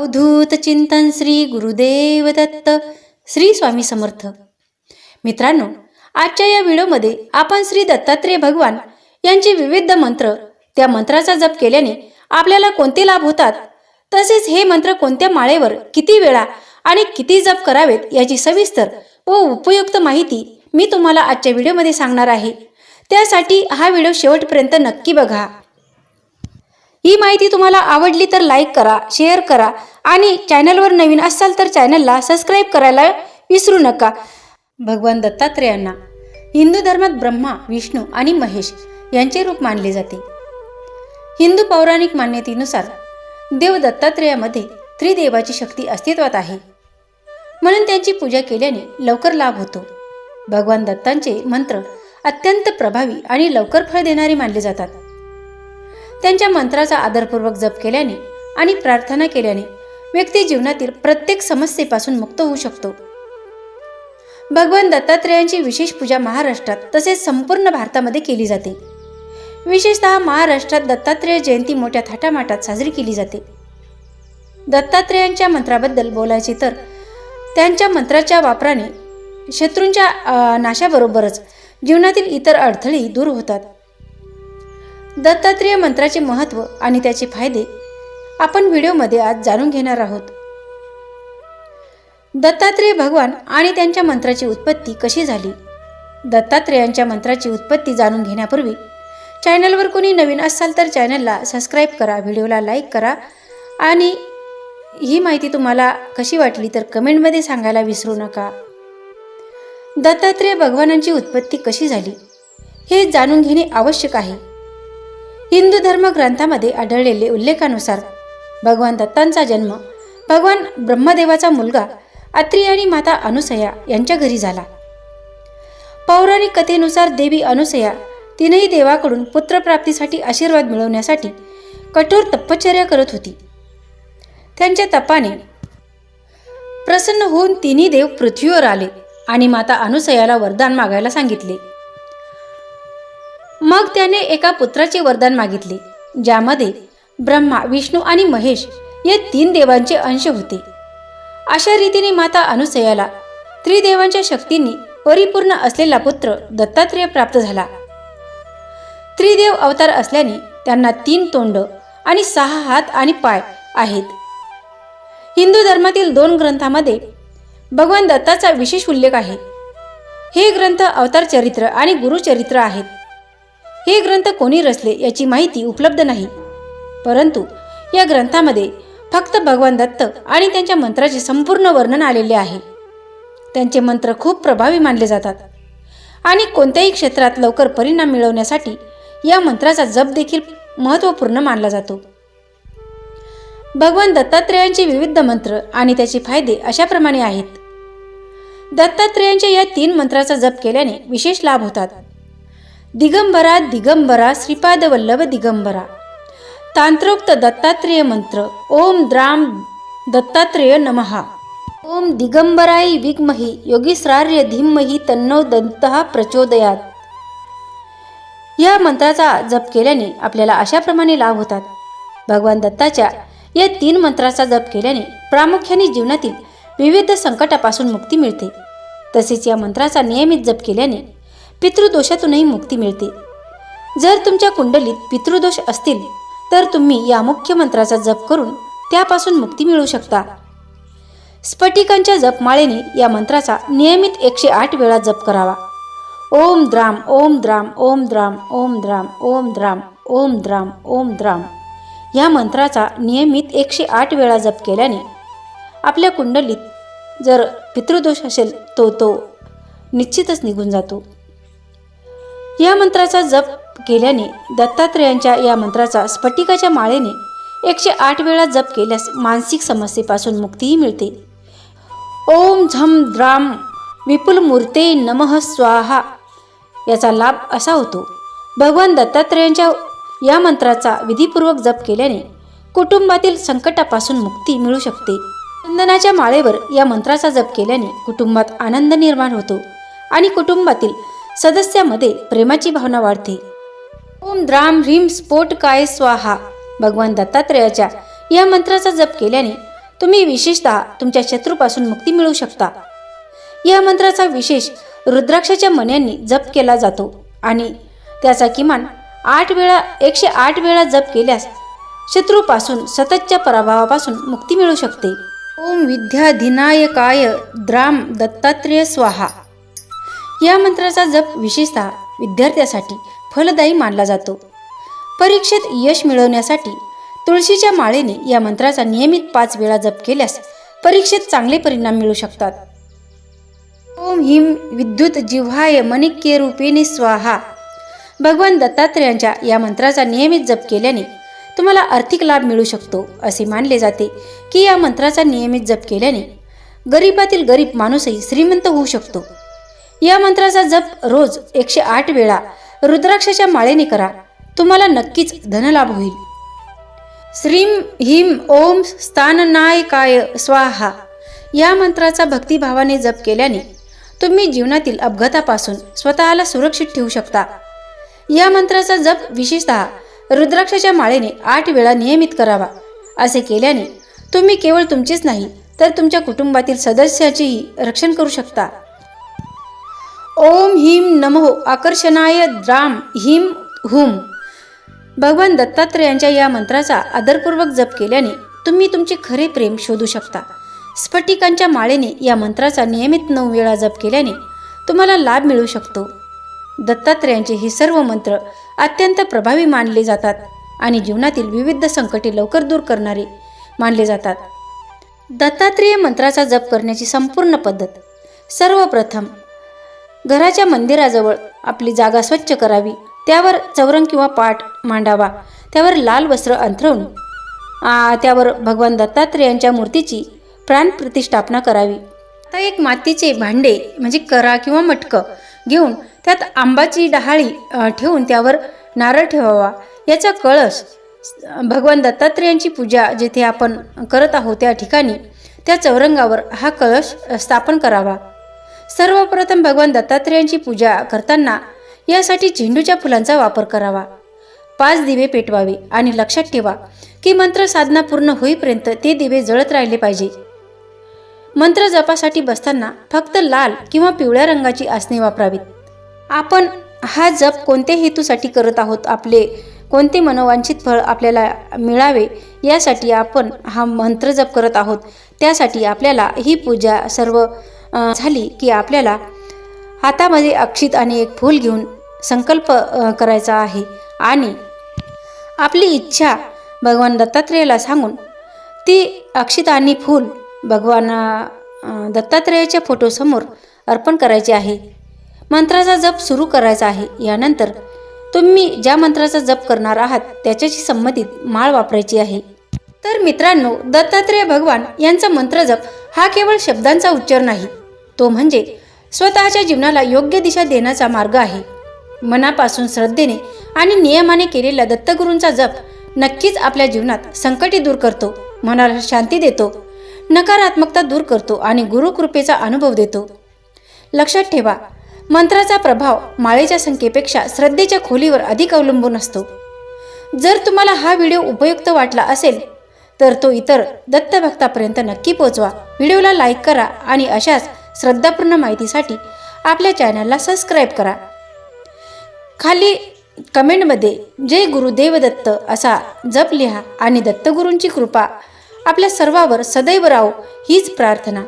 अवधूत चिंतन श्री गुरुदेव दत्त श्री स्वामी समर्थ. मित्रांनो आजच्या या व्हिडिओमध्ये आपण श्री दत्तात्रेय भगवान यांचे विविध मंत्र त्या मंत्राचा जप केल्याने आपल्याला कोणते लाभ होतात? तसेच हे मंत्र कोणत्या माळेवर किती वेळा आणि किती जप करावेत याची सविस्तर व उपयुक्त माहिती मी तुम्हाला आजच्या व्हिडिओमध्ये सांगणार आहे. त्यासाठी हा व्हिडिओ शेवटपर्यंत नक्की बघा. ही माहिती तुम्हाला आवडली तर लाईक करा शेअर करा आणि चॅनलवर नवीन असाल तर चॅनलला सबस्क्राईब करायला विसरू नका. भगवान दत्तात्रेयांना हिंदू धर्मात ब्रह्मा विष्णू आणि महेश यांचे रूप मानले जाते. हिंदू पौराणिक मान्यतेनुसार देव दत्तात्रेयामध्ये त्रिदेवाची शक्ती अस्तित्वात आहे. म्हणून त्यांची पूजा केल्याने लवकर लाभ होतो. भगवान दत्तांचे मंत्र अत्यंत प्रभावी आणि लवकर फळ देणारे मानले जातात. त्यांच्या मंत्राचा आदरपूर्वक जप केल्याने आणि प्रार्थना केल्याने व्यक्ती जीवनातील प्रत्येक समस्येपासून मुक्त होऊ शकतो. भगवान दत्तात्रेयांची विशेष पूजा महाराष्ट्रात तसेच संपूर्ण भारतामध्ये केली जाते. विशेषतः महाराष्ट्रात दत्तात्रेय जयंती मोठ्या थाटामाटात साजरी केली जाते. दत्तात्रेयांच्या मंत्राबद्दल बोलायचे तर त्यांच्या मंत्राच्या वापराने शत्रूंच्या नाशाबरोबरच जीवनातील इतर अडथळेही दूर होतात. दत्तात्रेय मंत्राचे महत्त्व आणि त्याचे फायदे आपण व्हिडिओमध्ये आज जाणून घेणार आहोत. दत्तात्रेय भगवान आणि त्यांच्या मंत्राची उत्पत्ती कशी झाली? दत्तात्रेयांच्या मंत्राची उत्पत्ती जाणून घेण्यापूर्वी चॅनलवर कोणी नवीन असाल तर चॅनलला सबस्क्राईब करा व्हिडिओला लाईक करा आणि ही माहिती तुम्हाला कशी वाटली तर कमेंटमध्ये सांगायला विसरू नका. दत्तात्रेय भगवानांची उत्पत्ती कशी झाली हे जाणून घेणे आवश्यक आहे. हिंदू धर्म ग्रंथामध्ये आढळलेले उल्लेखानुसार भगवान दत्तांचा जन्म भगवान ब्रह्मदेवाचा मुलगा अत्री आणि माता अनुसया यांच्या घरी झाला. पौराणिक कथेनुसार देवी अनुसया तीनही देवाकडून पुत्रप्राप्तीसाठी आशीर्वाद मिळवण्यासाठी कठोर तपश्चर्या करत होती. त्यांच्या तपाने प्रसन्न होऊन तिन्ही देव पृथ्वीवर आले आणि माता अनुसयाला वरदान मागायला सांगितले. मग त्याने एका पुत्राचे वरदान मागितले ज्यामध्ये ब्रह्मा विष्णू आणि महेश या तीन देवांचे अंश होते. अशा रीतीने माता अनुसयाला त्रिदेवांच्या शक्तींनी परिपूर्ण असलेला पुत्र दत्तात्रेय प्राप्त झाला. त्रिदेव अवतार असल्याने त्यांना तीन तोंड आणि सहा हात आणि पाय आहेत. हिंदू धर्मातील दोन ग्रंथामध्ये भगवान दत्ताचा विशेष उल्लेख आहे. हे ग्रंथ अवतार चरित्र आणि गुरुचरित्र आहेत. हे ग्रंथ कोणी रचले याची माहिती उपलब्ध नाही. परंतु या ग्रंथामध्ये फक्त भगवान दत्त आणि त्यांच्या मंत्राचे संपूर्ण वर्णन आलेले आहे. त्यांचे मंत्र खूप प्रभावी मानले जातात. आणि कोणत्याही क्षेत्रात लवकर परिणाम मिळवण्यासाठी या मंत्राचा जप देखील महत्त्वपूर्ण मानला जातो. भगवान दत्तात्रेयांचे विविध मंत्र आणि त्याचे फायदे अशाप्रमाणे आहेत. दत्तात्रेयांच्या या तीन मंत्राचा जप केल्याने विशेष लाभ होतात. दिगंबरा दिगंबरा श्रीपाद वल्लभ दिगंबरा. तांत्रोक्त दत्तात्रेय मंत्र ओम द्राम दत्तात्रेय नमहा ओम दिगंबराई विग्मही योगीश्रार्य धीमही तन्नो दंतः प्रचोदयात. या मंत्राचा जप केल्याने आपल्याला अशाप्रमाणे लाभ होतात. भगवान दत्ताच्या या तीन मंत्राचा जप केल्याने प्रामुख्याने जीवनातील विविध संकटापासून मुक्ती मिळते. तसेच या मंत्राचा नियमित जप केल्याने पितृदोषातूनही मुक्ती मिळते. जर तुमच्या कुंडलीत पितृदोष असतील तर तुम्ही या मुख्य मंत्राचा जप करून त्यापासून मुक्ती मिळवू शकता. स्फटिकांच्या जपमाळेने या मंत्राचा नियमित एकशे आठ वेळा जप करावा. ओम द्राम ओम द्राम ओम द्राम ओम द्राम ओम द्राम ओम द्राम ओम द्राम. या मंत्राचा नियमित एकशे आठ वेळा जप केल्याने आपल्या कुंडलीत जर पितृदोष असेल तो तो निश्चितच निघून जातो. या मंत्राचा जप केल्याने दत्तात्रेयांच्या या मंत्राचा स्फटिकाच्या माळेने एकशे आठ वेळा जप केल्यास मानसिक समस्येपासून मुक्तीही मिळते. ओम झम द्राम विपुल मूर्ते नमः स्वाहा याचा लाभ असा होतो. भगवान दत्तात्रेयांच्या या मंत्राचा विधीपूर्वक जप केल्याने कुटुंबातील संकटापासून मुक्ती मिळू शकते. चंदनाच्या माळेवर या मंत्राचा जप केल्याने कुटुंबात आनंद निर्माण होतो आणि कुटुंबातील सदस्यामध्ये प्रेमाची भावना वाढते. ओम द्राम ह्रीम स्फोट काय स्वाहा? भगवान दत्तात्रेयाच्या या मंत्राचा जप केल्याने तुम्ही विशेषतः तुमच्या शत्रूपासून मुक्ती मिळू शकता. या मंत्राचा विशेष रुद्राक्षाच्या मण्यांनी जप केला जातो आणि त्याचा किमान आठ वेळा एकशे आठ वेळा जप केल्यास शत्रूपासून सततच्या पराभवापासून मुक्ती मिळू शकते. ओम विद्याधिनायकाय द्राम दत्तात्रेय स्वाहा. या मंत्राचा जप विशेषतः विद्यार्थ्यासाठी फलदायी मानला जातो. परीक्षेत यश मिळवण्यासाठी तुळशीच्या माळेने या मंत्राचा नियमित पाच वेळा जप केल्यास परीक्षेत चांगले परिणाम मिळू शकतात. ओम हिम विद्युत जिव्हाय मणिक्य रूपिणी स्वाहा. भगवान दत्तात्रेयांच्या या मंत्राचा नियमित जप केल्याने तुम्हाला आर्थिक लाभ मिळू शकतो असे मानले जाते की या मंत्राचा नियमित जप केल्याने गरीबातील गरीब माणूसही श्रीमंत होऊ शकतो. या मंत्राचा जप रोज एकशे आठ वेळा रुद्राक्षाच्या माळेने करा. तुम्हाला नक्कीच धनलाभ होईल. श्रीम हिम ओम स्थाननायकाय स्वाहा. या मंत्राचा भक्तिभावाने जप केल्याने तुम्ही जीवनातील अपघातापासून स्वतःला सुरक्षित ठेवू शकता. या मंत्राचा जप विशेषतः रुद्राक्षाच्या माळेने आठ वेळा नियमित करावा. असे केल्याने तुम्ही केवळ तुमचेच नाही तर तुमच्या कुटुंबातील सदस्याचेही रक्षण करू शकता. ओम हिम नमो आकर्षणाय द्राम हिम हुम. भगवान दत्तात्रयांच्या या मंत्राचा आदरपूर्वक जप केल्याने तुम्ही तुमचे खरे प्रेम शोधू शकता. स्फटिकांच्या माळेने या मंत्राचा नियमित नऊ वेळा जप केल्याने तुम्हाला लाभ मिळू शकतो. दत्तात्रेयांचे हे सर्व मंत्र अत्यंत प्रभावी मानले जातात आणि जीवनातील विविध संकटे लवकर दूर करणारे मानले जातात. दत्तात्रेय मंत्राचा जप करण्याची संपूर्ण पद्धत सर्वप्रथम घराच्या मंदिराजवळ आपली जागा स्वच्छ करावी. त्यावर चौरंग किंवा पाठ मांडावा. त्यावर लाल वस्त्र अंथरून त्यावर भगवान दत्तात्रेयांच्या मूर्तीची प्राणप्रतिष्ठापना करावी. आता एक मातीचे भांडे म्हणजे करा किंवा मटकं घेऊन त्यात आंबाची डहाळी ठेवून त्यावर नारळ ठेवावा. याचा कळस भगवान दत्तात्रेयांची पूजा जेथे आपण करत आहोत त्या ठिकाणी त्या चौरंगावर हा कळश स्थापन करावा. सर्वप्रथम भगवान दत्तात्रेयांची पूजा करताना यासाठी झेंडूच्या फुलांचा वापर करावा. पाच दिवे पेटवावे आणि लक्षात ठेवा की मंत्र साधना पूर्ण होईपर्यंत ते दिवे जळत राहिले पाहिजे. मंत्र जपासाठी बसताना फक्त लाल किंवा पिवळ्या रंगाची आसने वापरावीत. आपण हा जप कोणत्या हेतूसाठी करत आहोत? आपले कोणते मनोवांछित फळ आपल्याला मिळावे? यासाठी आपण हा मंत्र जप करत आहोत. त्यासाठी आपल्याला ही पूजा सर्व झाली की आपल्याला हातामध्ये अक्षित आणि एक फूल घेऊन संकल्प करायचा आहे. आणि आपली इच्छा भगवान दत्तात्रेयाला सांगून ती अक्षित आणि फूल भगवान दत्तात्रेयाच्या फोटोसमोर अर्पण करायचे आहे. मंत्राचा जप सुरू करायचा आहे. यानंतर तुम्ही ज्या मंत्राचा जप करणार आहात त्याच्याशी संबंधित माळ वापरायची आहे. तर मित्रांनो दत्तात्रेय भगवान यांचा मंत्र जप हा केवळ शब्दांचा उच्चार नाही तो म्हणजे स्वतःच्या जीवनाला योग्य दिशा देण्याचा मार्ग आहे. मनापासून श्रद्धेने आणि नियमाने केलेला दत्तगुरूंचा जप नक्कीच आपल्या जीवनात संकटे दूर करतो मनाला शांती देतो नकारात्मकता दूर करतो आणि गुरुकृपेचा अनुभव देतो. लक्षात ठेवा मंत्राचा प्रभाव माळेच्या संख्येपेक्षा श्रद्धेच्या खोलीवर अधिक अवलंबून असतो. जर तुम्हाला हा व्हिडिओ उपयुक्त वाटला असेल तर तो इतर दत्तभक्तापर्यंत नक्की पोहोचवा व्हिडिओला लाईक करा आणि अशाच श्रद्धापूर्ण माहितीसाठी आपल्या चॅनलला सबस्क्राईब करा. खाली कमेंटमध्ये जय गुरुदेव दत्त असा जप लिहा आणि दत्तगुरूंची कृपा आपल्या सर्वावर सदैव राहो हीच प्रार्थना.